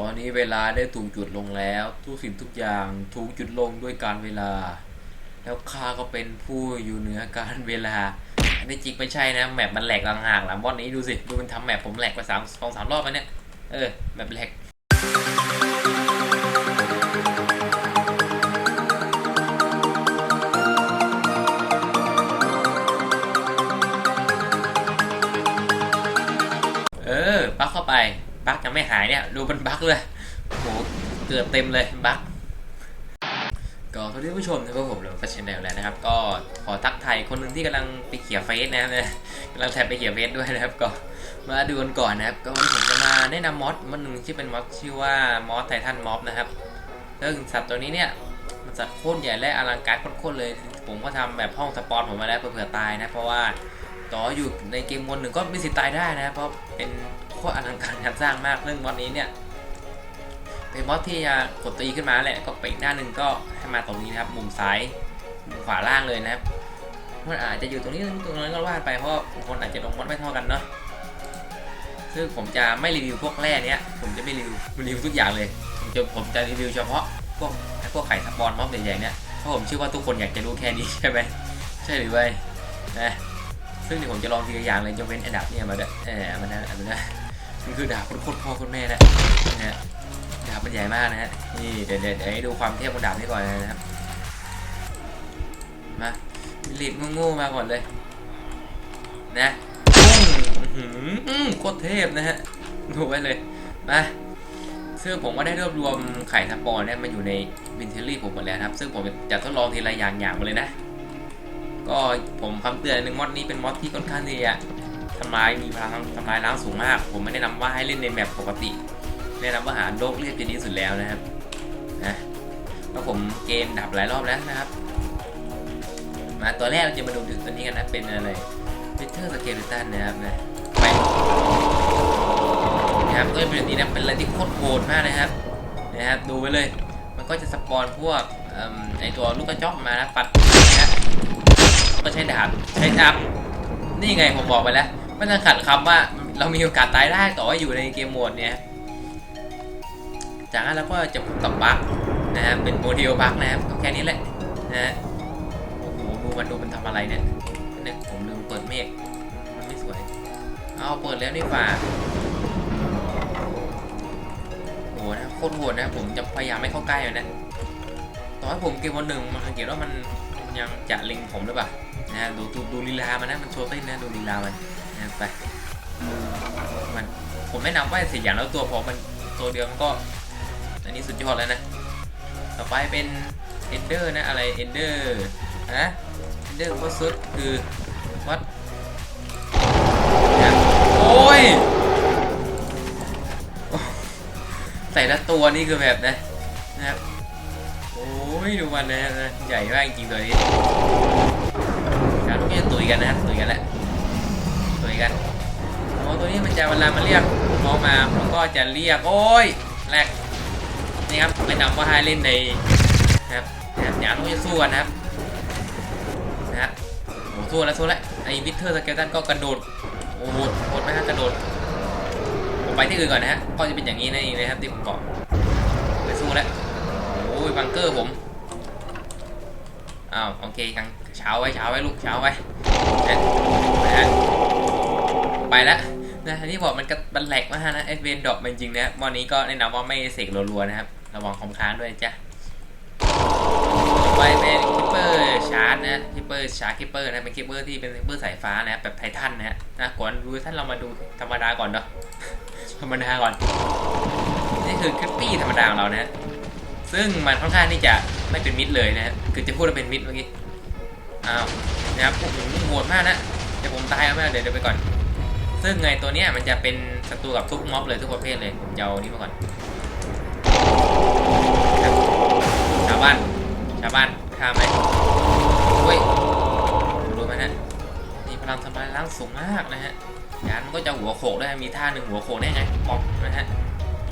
ตอนนี้เวลาได้ถูกจุดลงแล้ว ทุกสิ่งทุกอย่างถูกจุดลงด้วยการเวลา แล้วข้าก็เป็นผู้อยู่เหนือการเวลาอันนี้จริงไม่ใช่นะแมปมันแหลกต่างหากหลังบอสนี้ดูสิดูมันทำแมปผมแหลกไปสามสองสามรอบแล้วเนี่ยเออแมปแหลกเออบักเข้าไป บักยังไม่หายเนี่ย ดูมันบักเลยโหเกือบเต็มเลยบักก็สวัสดีผู้ชมนะครับผมเรื่องฟัชแนลแล้วนะครับ ก็ขอทักทายคนหนึ่งที่กำลังไปเขียเฟซนะครับกำลังแทบไปเขียเฟซด้วยนะครับ ก็มาดูกันก่อนนะครับ ก็วันนี้ผมจะมาแนะนำมอสมอสหนึ่งที่เป็นมอสชื่อว่ามอสไททันม็อบนะครับซึ่งสัตว์ตัวนี้เนี่ยมันสัตว์โคตรใหญ่และอลังการโคตรๆเลย ผมก็ทำแบบห้องสปอนผมมาแล้วเผื่อตายนะเพราะว่าต่ออยู่ในเกมวนหนึ่งก็มีสิทธิ์ตายได้นะเพราะเป็น โคตรอลังการงานสร้างมากเรื่องมอดนี้เนี่ยเป็นมอดที่จะกดตีขึ้นมาแหละก็ไปอีกหน้าหนึ่งก็ให้มาตรงนี้นะครับ มุมซ้ายมุมขวาล่างเลยนะครับมันอาจจะอยู่ตรงนี้ตรงนั้นก็ว่าไปเพราะคนอาจจะลงมอดไม่เท่ากันเนาะซึ่งผมจะไม่รีวิวพวกแร่เนี้ยผมจะไม่รีวิวรีวิวทุกอย่างเลยผมจะผมจะรีวิวเฉพาะพวกไอ้พวกไข่สปอนมอบใหญ่ๆเนี่ยเพราะผมเชื่อว่าทุกคนอยากจะรู้แค่นี้ใช่ไหมใช่หรือไม่นะซึ่งเดี๋ยวผมจะลองทีละอย่างเลยยกเว้นไอ้ดาบเนี่ยมาด้วยเออมันนะมันนะ นคือดาบโคตรพ่อคตรแม่นะนะฮะดาบมันใหญ่มากนะฮะนี่เดี๋ยวเดี๋ยวให้ดูความเทียบของดาบนี้ก่อนนะครับมาลีดโง่ๆมาก่อนเลย นะอื้อหืออื้อโคตรเทพนะฮะดูไว้เลยมาซึ่งผมก็ได้รวบรวมไข่สปอนเนี่ยมาอยู่ในวินเทอรี่ผมหมดแล้วครับ ซึ่งผมจะทดลองทีละอย่างอย่างๆมาเลยนะ ก็ผมคำเตือนหนึ่งมอดนี้เป็นมอดที่ค่อนข้างที่จะ ทำลายมีพลังทำลายล้างสูงมาก ผมไม่แนะนำว่าให้เล่นในแมปปกติแนะนำว่าหาโลกเรียบจะดีสุดแล้วนะครับนะแล้วผมเกมดับหลายรอบแล้วนะครับ มาตัวแรกเราจะมาดูตัวนี้กันนะเป็นอะไรเ e เทอร์สเกเลตันนะครับนะไปนะครับก็จะเป็นแบบนี้นะเป็นอะไรที่โคตรโหดมากนะครับนะครับดูไปเลยมันก็จะสปอนพวกอไอตัวลูกกระจอกมานะปัดนะฮะก็ใช้ดาบใช้ดาบนี่ไงผมบอกไปแล้ว ไม่ต้องขัดคำว่าเรามีโอกาสตายได้ต่อให้อยู่ในเกมโหมดเนี้ยจากนั้นเราก็จะพบกับบั๊กนะฮะเป็นโมเดลบั๊กนะครับก็แค่นี้แหละนะฮะโอ้โหดูมันดูมันทำอะไรเนี่ยนี่ผมลืมเปิดเมฆมันไม่สวย เอาเปิดแล้วนี่ฝ่าโอ้โหนะโคตรโหดนะผมจะพยายามไม่เข้าใกล้เลยนะต่อให้ผมเกมวันหนึ่งมันสังเกตว่ามันมันยังจะลิงผมหรือเปล่านะฮะดูดูดูลีลามันนะมันโชว์เต้นนะดูลีลามัน ไปมันผมไม่นำว่าสี่อย่างแล้วตัวพอมันตัวเดียวมันก็ อันนี้สุดยอดแล้วนะ ต่อไปเป็นเอนเดอร์นะอะไรเอนเดอร์นะเอนเดอร์ก็สุดคือวัดโอ้ยใส่ละตัวนี่คือแบบนะนะครับโอ้ยดูมันนะนะใหญ่มากจริงตัวนี้การที่จะตุยกันนะตุยกันแหละ ตุยกันโอ้ตัวนี้มันจะเวลามันเรียกมองมามันก็จะเรียกโอ้ยแรกนี่ครับไม่นำว่าให้เล่นในนะครับนะครับอย่าต้องจะสู้กันนะครับนะฮะโอ้สู้แล้วสู้แล้วไอ้วิเทอร์สเกลตันก็กระโดดโอ้โหโหดไหมฮะกระโดดผมไปที่อื่นก่อนนะฮะก็จะเป็นอย่างนี้นั่นเองนะครับที่ผมบอกไปสู้แล้วโอ้ยบังเกอร์ผมอ้าวโอเคกันเช้าไว้เช้าไว้ลูกเช้าไว้นะนะ ไปแล้วนะที่บอกมันก็บันแหลกมากนะเอฟเวนดอกมันจริงนะวันนี้ก็แนะนำว่าไม่เสกรัวๆนะครับ ระวังคอมค้างด้วยจ้ะต่อไปเป็นคิปเปอร์ชาร์จนะคิปเปอร์ชาร์จคิปเปอร์นะเป็นคิปเปอร์ที่เป็นคิปเปอร์สายฟ้านะแบบไททันนะฮะนะก่อนดูท่านเรามาดูธรรมดาก่อนเนาะธรรมดาก่อนนี่คือคลิปปี้ธรรมดาของเรานะฮะซึ่งมันค่อนข้างที่จะไม่เป็นมิดเลยนะฮะคือจะพูดว่าเป็นมิดเมื่อกี้อ้าวนะครับโอ้โหโหดมากนะเดี๋ยวผมตายเอาไม่เอาเดี๋ยวเดี๋ยวไปก่อน ซึ่งไงตัวเนี้ยมันจะเป็นศัตรูกับทุกม็อบเลยทุกประเภทเลย ผมจะเอานี้มาก่อนชาวบ้าน ชาวบ้านฆ่าไหมเฮ้ยรู้ไหมนะนี่พลังทำลายล้างสูงมากนะฮะยานมันก็จะหัวโขกได้มีท่าหนึ่งหัวโขกได้ไงปอกนะฮะ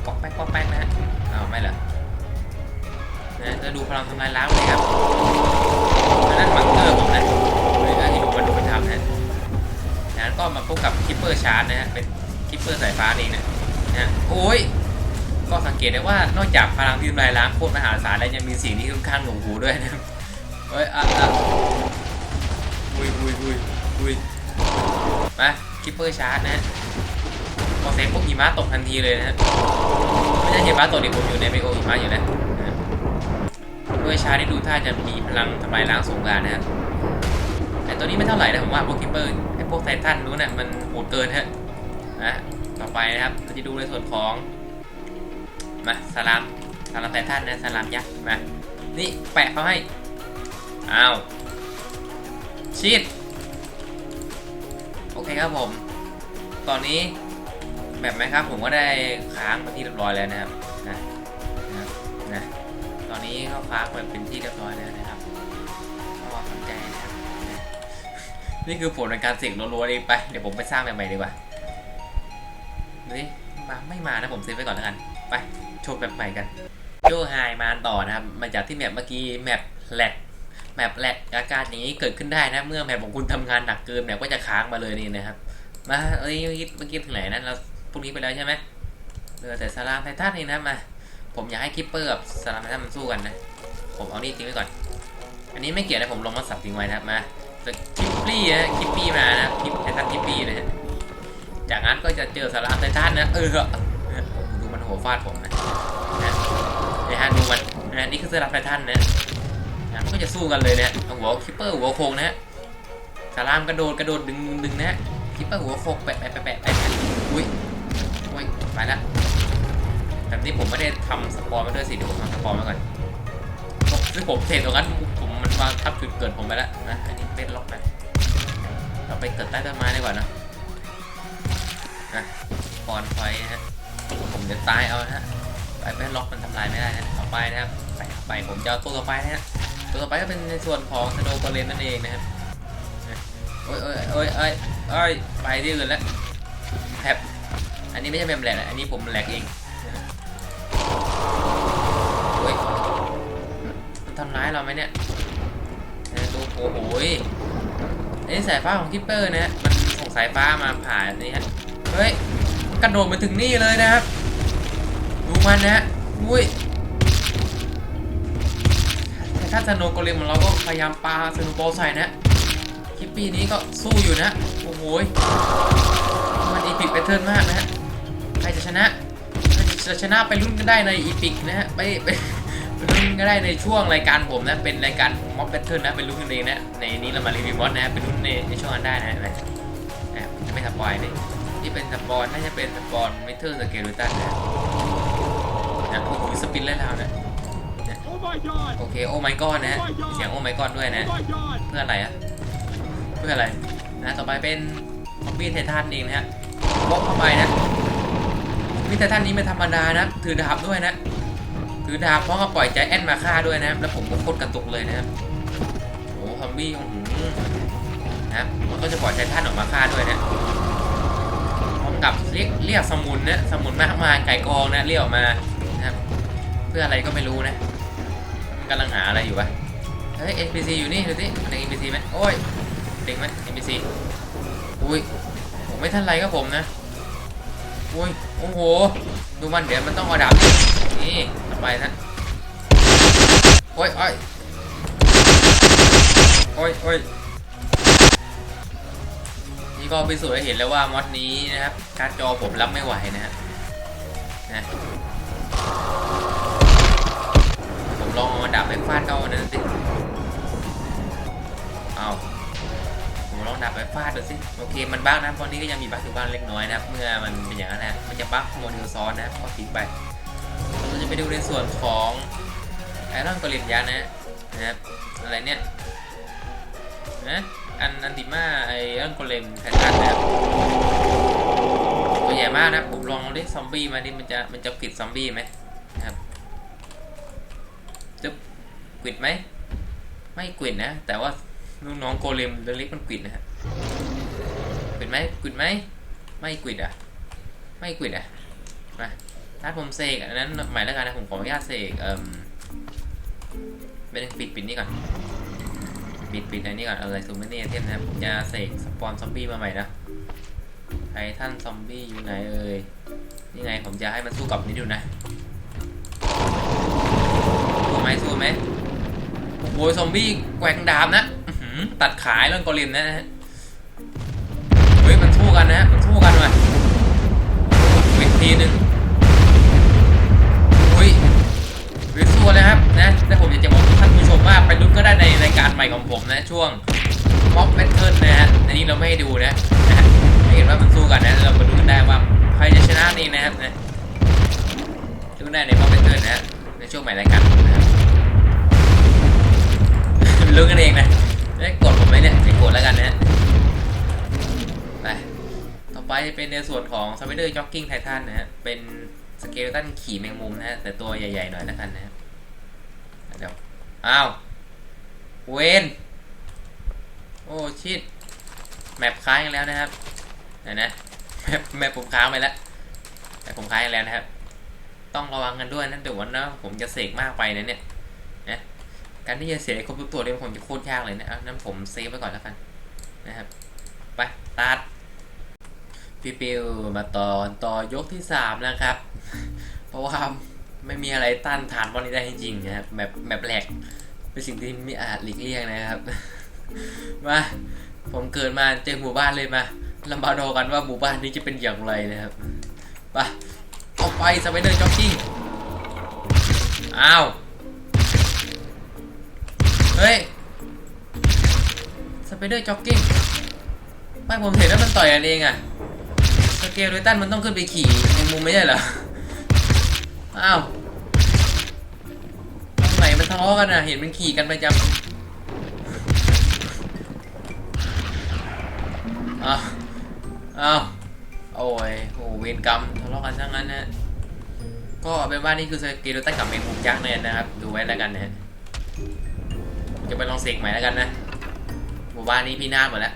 ปอกแป๊กปอกแป๊กนะฮะอ้าวไม่เหรอนะจะดูพลังทำลายล้างเลยครับนั่นบังเกอร์ผมนะเลยนะที่ดูมันดูเป็นทำนะนั้น ก็มาพบกับคิปเปอร์ชาร์จนะฮะเป็นคิปเปอร์สายฟ้านี่นะนะฮะโอ้ย ก็สังเกตได้ว่านอกจากพลังที่ทำลายล้างโคตรมหาศาลแล้วยังมีสิ่งที่ค่อนข้างหนวกหูด้วยนะเฮ้ยอะอะอุ้ยอุ้ยอุ้ยอุ้ยมาคิปเปอร์ชาร์จนะฮะพอเซฟพวกหิมะตกทันทีเลยนะฮะไม่ใช่หิมะตกดิผมอยู่ในไมโอหิมะอยู่นะคิปเปอร์ชาร์จที่ดูท่าจะมีพลังทำลายล้างสูงกว่านะครับแต่ตัวนี้ไม่เท่าไหร่นะผมว่าพวกคิปเปอร์ พวกไททันนู้นน่ะมันโหดเกินฮะนะต่อไปนะครับเราจะดูในส่วนของมาสลามสลามไททันนะสลามยักษ์มานี่แปะเขาให้อ้าวชีดโอเคครับผม ตอนนี้แบบไหมครับผมก็ได้ค้างมาที่เรียบร้อยแล้วนะครับนะนะนะตอนนี้ก็ค้างมาเป็นที่เรียบร้อยแล้วนะ นี่คือผลในการเสี่ยงรัวๆเองไป เดี๋ยวผมไปสร้างแบบใหม่ดีกว่าดูดิมาไม่มานะผมเซฟไว้ก่อนแล้วกัน ไปโชมแบบใหม่กันโยไฮมาต่อนะครับ มาจากที่แมปเมื่อกี้แมปแหลกแมปแหลกอาการอย่างนี้เกิดขึ้นได้นะ เมื่อแมปของคุณทำงานหนักเกินแมปก็จะค้างมาเลยนี่นะครับ มาเอ้ยเมื่อกี้ถึงไหนนะเราพรุ่งนี้ไปแล้วใช่ไหมเหลือแต่สลามไททันนี่นะมา ผมอยากให้คิปเปอร์กับสลามไททันมันสู้กันนะ ผมเอานี่ทิ้งไว้ก่อน อันนี้ไม่เกี่ยวนะผมลงมาสับทิ้งไว้นะครับมา แต่คิปปี้นะ คิปปี้มานะคิปไททันคิปปี้นะฮะ จากนั้นก็จะเจอสลามไททันนะ เออดูมันโหฟาดผมนะนะฮะดูมันนะนี่คือสื้อรับไททันนะนะก็จะสู้กันเลยนะเอาหัวคิปเปอร์หัวโคงนะฮะสลามกระโดดกระโดดดึงดึงนะฮะคิปเปอร์หัวโคงแปะแปะแปะแปะแปะอุ้ยอุ้ยไปแล้วแบบนี้ผมไม่ได้ทำสปอร์มาด้วยสิเดี๋ยวผมทำสปอร์มาก่อนซึ่งผมเทตรงนั้นผ มันวางทับจุดเกิดผมไปแล้วนะอันนี้เป็นล็อกนะเราไปเกิดใต้ต้นไม้ดีกว่านะนะปอนไฟนะฮะผมจะตายเอานะฮะไปไม่ล็อกมันทำลายไม่ได้นะต่อไปนะครับไปไปผมจะเอาตัวต่อไปนะฮะตัวต่อไปก็เป็นในส่วนของสโนว์กอเลนนั่นเองนะครับโอ้ยโอ้ยโอ้ยโอ้ยโอ้ยไปที่อื่นแล้วแท็บอันนี้ไม่ใช่แมมแหลกนะอันนี้ผมแหลกเองโอ้ยมันทำร้ายเราไหมเนี่ย โอ้โหยอันนี้สายฟ้าของคิปเปอร์นะฮะมันส่งสายฟ้ามาผ่านนี่ฮะ เฮ้ยกระโดดมาถึงนี่เลยนะครับ ดูมันนะฮะอุ้ยแต่ถ้าสโนโกเลมของเราก็พยายามปาสโนว์บใส่นะคิปปี้นี้ก็สู้อยู่นะ โอ้โหมันอีพิกแพทเทิร์นมากนะฮะ ใครจะชนะ จะชนะไปรุ่นก็ได้ในอีพิกนะฮะ ไปไป ก็ได้ในช่วงรายการผมนะ เป็นรายการม็อบแพทเทิร์นนะ เป็นรุ่นกันเองนะ ในนี้เรามารีวิวมอดนะ เป็นรุ่นในในช่วงนั้นได้นะนะอะผมจะไม่สปอยเลยที่เป็นสปอนน่าจะเป็นสปอนเมเทอร์สเกลตันนะนะโอ้โหสปินเล่นแล้วนะ Oh my god! โอเคโอ้ไมกอนนะเสียงโอ้ไมกอนด้วยนะ เพื่ออะไรอะเพื่ออะไรนะต่อไปเป็นซอมบี้ไททันเองนะฮะบล็อกเข้าไปนะซอมบี้ไททันนี้ไม่ธรรมดานะ ถือดาบด้วยนะ ถือดาบพร้อมกับปล่อยใจแอนมาฆ่าด้วยนะครับ แล้วผมก็โคตรกระตุกเลยนะครับโอ้ซอมบี้อื้อหือนะมันก็จะปล่อยไททันออกมาฆ่าด้วยนะพร้อมกับเรียกเรียกสมุนนะสมุนมากมายไก่กองนะเรียกออกมานะครับ เพื่ออะไรก็ไม่รู้นะมันกำลังหาอะไรอยู่วะเฮ้ย NPC อยู่นี่ดูสิเด็ก NPC ไหมโอ้ยเด็กไหม NPC อุ้ยผมไม่ทันไรครับผมนะอุ้ยโอ้โหดูมันเดี๋ยวมันต้องเอาดาบนี่ ไปนะโอ้ยโอ้ยโอ้ยโอ้ยนี่ก็พิสูจน์ให้เห็นแล้วว่ามอดนี้นะครับการ์ดจอผมรับไม่ไหวนะฮะนะผมลองเอามาดับไปฟาดเขานนั้นสิเอาผมลองดับไปฟาดดูสิโอเคมันบั๊กนะตอนนี้ก็ยังมีบั๊กอยู่บ้างเล็กน้อยนะครับเมื่อมันเป็นอย่างนั้นนะมันจะบั๊กโมเดลซ้อนนะก็ทิ้งไป จะไปดูในส่วนของไอรอนกอลิมยักษ์นะนะครับอะไรเนี่ยนะอันอันติมาไอรอนกอลิมไททันนะครับตัวใหญ่มากนะผมลองเล่นซอมบี้มาดิมันจะมันจะปิดซอมบี้ไหมนะครับจึ๊บกิดไหมไม่กิดนะ แต่ว่าลูกน้องโกเลมเล็กมันกิดนะฮะกิดไหมกิดไหมไม่กิดอะไม่กิดอะมา ถ้าผมเสกอันนั้นหมายแล้วกันนะผมขออนุญาตเสกเอ่มเป็นปิดปิดนี่ก่อนปิดปิดอันนี้ก่อนอะไรซูมไม่เนียเทมนะผมจะเสกสปอนซอมบี้มาใหม่นะไททันซอมบี้อยู่ไหนเอ่ยนี่ไงผมจะให้มันสู้กับนี่ดูนะสู้ไหมสู้ไหมโอ้โหซอมบี้แกว่งดาบนะตัดขายเรื่องกอริมนะฮะเฮ้ยมันสู้กันนะฮะมันสู้กันว่ะอีกทีหนึ่ง ในรายการใหม่ของผมนะช่วงม็อบแพทเทิร์นนะฮะอันนี้เราไม่ให้ดูนะนะฮะให้เห็นว่ามันสู้กันนะเรามาดูกันได้ว่าใครจะชนะนี่นะครับนะดูได้ในม็อบแพทเทิร์นนะฮะในช่วงใหม่รายการนะครับรู้กันเองนะได้กดผมไหมเนี่ยไม่กดแล้วกันนะฮะไปต่อไปเป็นในส่วนของ Spider Jogging Titan นะฮะเป็นสเกลตันขี่แมงมุมนะฮะแต่ตัวใหญ่ๆหน่อยแล้วกันนะฮะเดี๋ยวอ้าว เวนโอ้ชิดแมปค้างอีกแล้วนะครับไหนนะแมปแมปผมค้างไปแล้วแมปผมค้างอีกแล้วนะครับ ต้องระวังกันด้วยนะเดี๋ยววันนะผมจะเสกมากไปนะเนี่ยนะการที่จะเสียครบทุกตัวเนี่ยผมจะโคตรยากเลยนะเอานั้นผมเซฟไว้ก่อนแล้วกันนะครับไปตัดพี่ปิวมาตอนต่อยกที่สามนะครับ เพราะว่าไม่มีอะไรต้านทานบอลนี้ได้จริงๆนะครับแบบแบบแหลก เป็นสิ่งที่ไม่อาจหลีกเลี่ยงนะครับ มาผมเกิดมาเจอหมู่บ้านเลยมาเรามาดูกันว่าหมู่บ้านนี้จะเป็นอย่างไรนะครับไปเอาไปสไปเดอร์จ็อกกิ้งอ้าวเฮ้ยสไปเดอร์จ็อกกิ้งไม่ผมเห็นแล้วมันต่อยกันเองอะสเกลโดยตันมันต้องขึ้นไปขี่ในมุมไม่ใช่เหรออ้าว ทะเลาะกันอะเห็นมันขี่กันประจำอ้าวอ้าวโอ้ยโอ้เวรกรรมทะเลาะกันทั้งนั้นนะก็เป็นว่านี่คือสเกลตันกับเมงมุมยักษ์เนี่ยนะครับ ดูไว้แล้วกันนะจะไปลองเสกใหม่แล้วกันนะหมู่บ้านนี้พี่นาศหมดแล้ว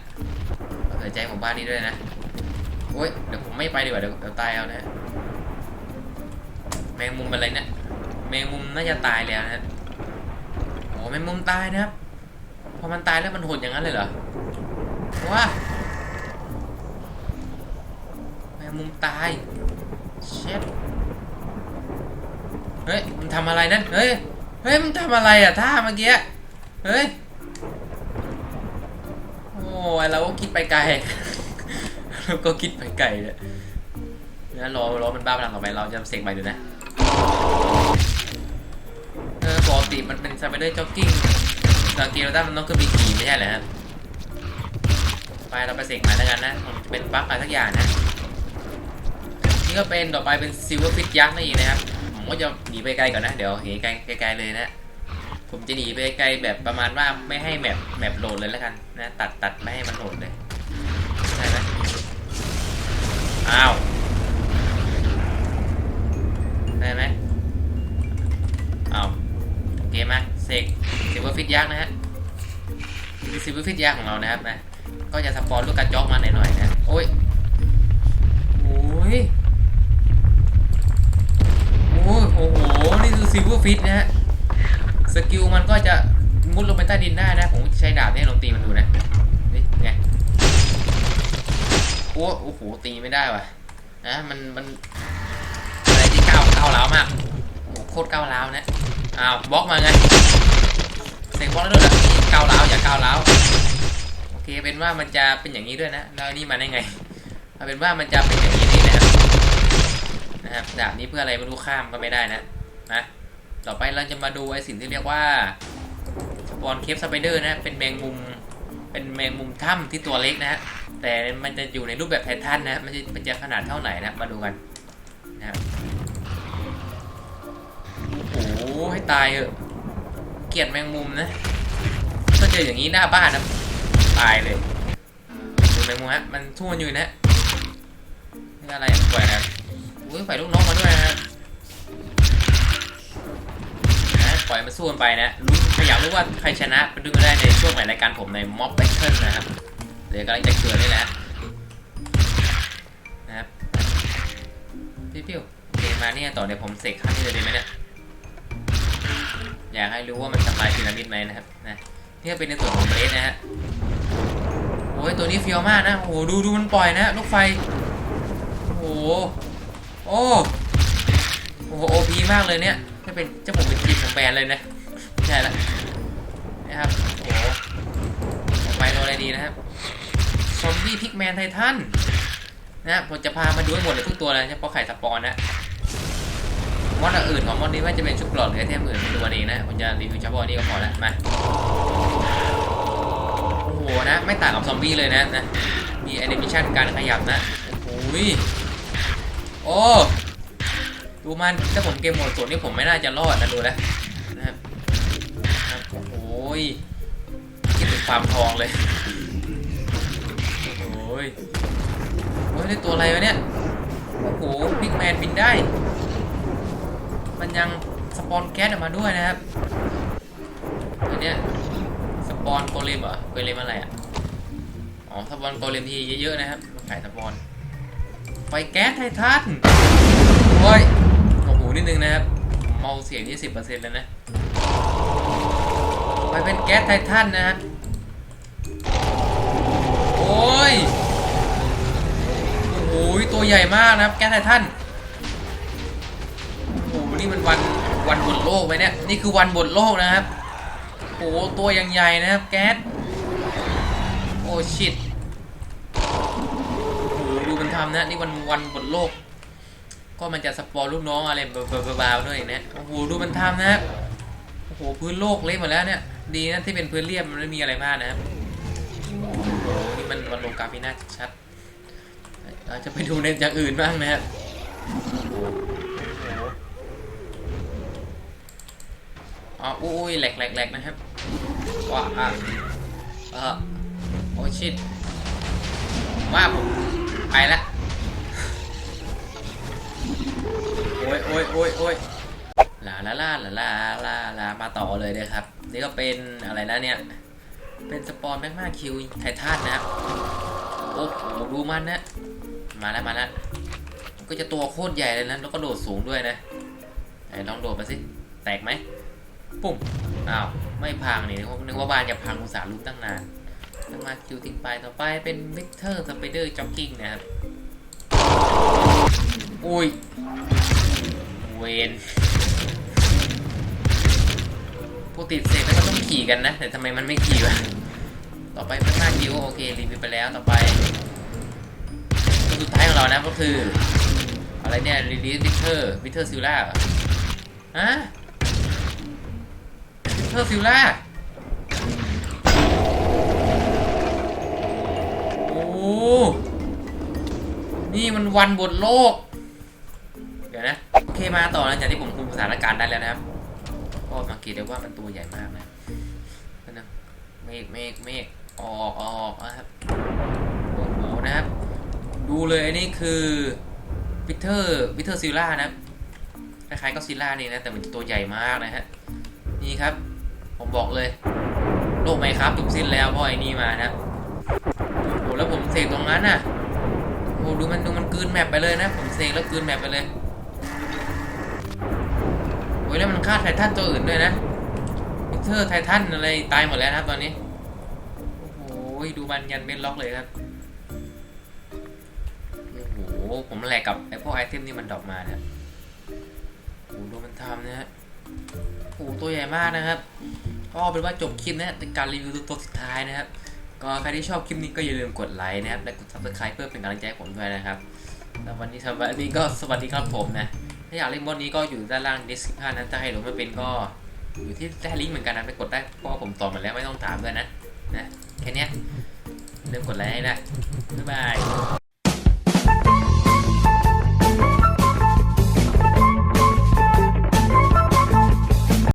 เสียใจหมู่บ้านนี้ด้วยนะโอ้ยเดี๋ยวผมไม่ไปดีกว่าเดี๋ยวเดี๋ยวตายเอานะแมงมุมอะไรเนี่ยแมงมุมน่าจะตายแล้วนะ โอ้แมงมุมตายนะครับ พอมันตายแล้วมันหดอย่างนั้นเลยเหรอว้าแมงมุมตายเช็ดเฮ้ยมันทำอะไรนั่นเฮ้ยเฮ้ยมันทำอะไรอะท่าเมื่อกี้เฮ้ยโอ้ยเราก็คิดไปไกลเราก็คิดไปไกลเนี่ยนะรอรอมันบ้าพลังต่อไปเราจะเสกใหม่ดูนะ ติมันเป็นสไปเดอร์จ็อกกิ้งตอนกีเราตั้มันต้องขึ้นไปขี่ไม่ใช่เหรอครับไปเราไปเสกม่แล้วกันนะผมจะเป็นบั๊กอะไรสักอย่างนะนี่ก็เป็นต่อไปเป็นซิลเวอร์ฟิตยักษ์นั่นเองนะครับผมก็จะหนีไปไกลก่อนนะเดี๋ยวหนีไกลไกลๆเลยนะผมจะหนีไปไกลแบบประมาณว่าไม่ให้แมปแมปโหลดเลยแล้วกันนะตัดตัดไม่ให้มันโหลดเลยได้ไหมอ้าวได้ไหมอ้าวโอเคไหมเสกซิลเวอร์ ฟิตยักษ์นะฮะคือซิลเวอร์ฟิตยักษ์ของเรานะครับนะก็จะสปอนลูกกระจอกมาหน่อยๆนะโอ้ยโอ้ยโอ้ยโอ้โหนี่คือซิลเวอร์ฟิตนะฮะสกิลมันก็จะมุดลงไปใต้ดินได้นะผมใช้ดาบเนี่ยลองตีมันดูนะนี่ไงโอ้โอ้โหตีไม่ได้ว่ะนะมันมันอะไรที่ก้าวก้าวร้าวมากโคตรก้าวร้าวนะอ้าวบล็อกมาไง เสียงบล็อแล้วด้วยเหรอนี่ก้าวร้าวอย่าก้าวร้าวโอเคเป็นว่ามันจะเป็นอย่างนี้ด้วยนะแล้วนี่มาได้ไงเอาเป็นว่ามันจะเป็นอย่างนี้นี่นะครับนะครับดาบนี้เพื่ออะไรไม่รู้ข้ามก็ไม่ได้นะนะต่อไปเราจะมาดูไอ้สิ่งที่เรียกว่าสปอนเคปสไปเดอร์นะเป็นแมงมุมเป็นแมงมุมถ้ำที่ตัวเล็กนะฮะแต่มันจะอยู่ในรูปแบบไททันนะมันจะมันจะขนาดเท่าไหนนะมาดูกันนะครับโอ้โหให้ตายเถอะ เกลียดแมงมุมนะถ้าเจออย่างนี้หน้าบ้านนะตายเลยดูแมงมุมฮะมันทุ่นอยู่นะนี่อะไรปล่อยนะอุ้ยปล่อยลูกน้องมาด้วยนะครับนะปล่อยมันสู้กันไปนะรู้ถ้ายากรู้ว่าใครชนะไปดูกันได้ในช่วงใหม่รายการผมใน Mob Battle นะครับเดี๋ยวกำลังจะเกิดนี่แหละนะครับพี่พิวโอเคมาเนี่ยต่อเดี๋ยวผมเสกขั้นนี้เลยดีไหมเนี่ย อยากให้รู้ว่ามันทำลายพีระมิดไหมนะครับนะนี่ก็เป็นในส่วนของเบสนะฮะโอ้ยตัวนี้เฟี้ยวมากนะโอ้โหดูดูมันปล่อยนะลูกไฟโอ้โหโอ้โอ้โหโอพีมากเลยเนี่ยถ้าเป็นเจ้าผมเป็นทีมของแบรนด์เลยนะใช่ละนะครับโอ้โหไปตัวอะไรดีนะครับซอมบี้พิกแมนไททันนะผมจะพามาดูให้หมดเลยทุกตัวเลยเฉพาะไข่สปอนนะ มอดอื่นของมอดนี้ว่าจะเป็นชุดกรอดหรือไอเทมอื่นเป็นตัวเองนะผมจะรีวิวเฉพาะอันนี้ก็พอละมาโอ้โหนะ ไม่ต่างกับซอมบี้เลยนะนะมีแอนิเมชันการขยับนะโอ้โหโอ้ดูมันถ้าผมเกมโหมดส่วนนี้ผมไม่น่าจะรอดนะดูแล้วนะครับนะโอ้โหคิดถึงความทองเลยโอ้ยโอ้ยได้ตัวอะไรวะเนี่ยโอ้โหพิกแมนบินได้ มันยังสปอนแก๊สออกมาด้วยนะครับอันเนี้ยสปอนโกเลมเหรอโกเลมอะไรอะอ๋อสปอนโกเลมที่เยอะๆนะครับขายสปอนไฟแก๊สไททันโอ้ยโอ้โหนิดนึงนะครับผมเมาเสียงที่สิบเปอร์เซ็นต์แล้วนะไปเป็นแก๊สไททันนะครับโอ้ยโอ้โหตัวใหญ่มากนะครับแก๊สไททัน นี่มันวันวันบนโลกไหมเนี่ย นี่คือวันบนโลกนะครับ โอ้ตัวยังใหญ่นะครับ แก๊ส โอ้ชิตโอ้ดูมันทำนะ นี่วันวันบนโลก ก็มันจะสปอร์ลูกน้องอะไรบาๆๆด้วยนะ โอ้โหดูมันทำนะครับ โอ้โหพื้นโลกเละหมดแล้วเนี่ย ดีนะที่เป็นพื้นเรียบมันไม่มีอะไรมากนะครับ โอ้นี่มันมันโลกาฟิน้าชัดเราจะไปดูในอย่างอื่นบ้างนะครับ อ๋ออุ้ยแหลกแหลกแหลกนะครับว้าอะเออโอ้ชิตว่าผมไปละโอ้ยโอ้ยโอ้ยโอ้ยลาลาลาลาลาลาลามาต่อเลยเลยครับ นี่ก็เป็นอะไรนะเนี่ย เป็นสปอนแมกมาคิวไททันนะครับโอ้โหดูมันนะ มาแล้วมาแล้วก็จะตัวโคตรใหญ่เลยนะ แล้วก็โดดสูงด้วยนะไหนลองโดดมาสิ แตกไหม ปุ่มอ้าวไม่พังนี่นึกว่าบ้านจะพังอุตสาห์ลุกตั้งนานแมกมาคิวทิ้งไปต่อไปเป็นวิกเตอร์สไปเดอร์จ็อกกิ้งนะครับอุ้ยเวนปกติดเสกแล้วก็ต้องขี่กันนะ แต่ทำไมมันไม่ขี่วะต่อไปเป็นหน้าคิวโอเครีวิวไปแล้วต่อไปสุดท้ายของเรานะก็คือ อะไรเนี่ยรีลีสวิเทอร์วิเทอร์ซิล่าฮะ อร์ซิลล่า โอ้ นี่มันวันบนโลก เดี๋ยวนะ โอเคมาต่อหลังจากที่ผมคุมสถานการณ์ได้แล้วนะครับ ก็สังเกตได้ว่ามันตัวใหญ่มากนะนั่นนะเมฆเมฆเมฆออกออกนะครับโอ้โหนะครับ ดูเลยอันนี้คือวิเทอร์วิเทอร์ซิลล่านะครับคล้ายๆก็ซิลล่านี่นะแต่มันตัวใหญ่มากนะฮะนี่ครับ บอกเลย โลกไหมครับจบสิ้นแล้วเพราะไอ้นี่มานะครับโอ้โหแล้วผมเสกตรงนั้นน่ะโอ้โหดูมันดูมันกืนแมปไปเลยนะ ผมเสกแล้วกืนแมปไปเลยโอ้ยแล้วมันฆ่าไททันตัวอื่นด้วยนะวิเทอร์ไททันอะไรตายหมดแล้วนะครับตอนนี้โอ้โหดูมันยันเบนล็อกเลยครับโอ้โหผมแหลกกับไอพวกไอเทมที่มันดอปมานะโอ้ดูมันทำนะฮะโอ้ตัวใหญ่มากนะครับ ก็เป็นว่าจบคลิปนะเป็นการรีวิวตัวสุดท้ายนะครับ ก็ใครที่ชอบคลิปนี้ก็อย่าลืมกดไลค์นะครับและกด subscribe เพื่อเป็นกำลังใจผมด้วยนะครับแล้ววันนี้สวันนี้ก็สวัสดีครับผมนะ ถ้าอยากเล่นบอลนี้ก็อยู่ด้านล่าง description นะถ้าให้หลงไม่เป็นก็อยู่ที่ใต้ลิงก์เหมือนกันนะไปกดได้เพราะว่าผมตอบมาแล้วไม่ต้องถามด้วยนะนะแค่นี้ยอย่าลืมกดไลค์ให้นะบ๊ายบาย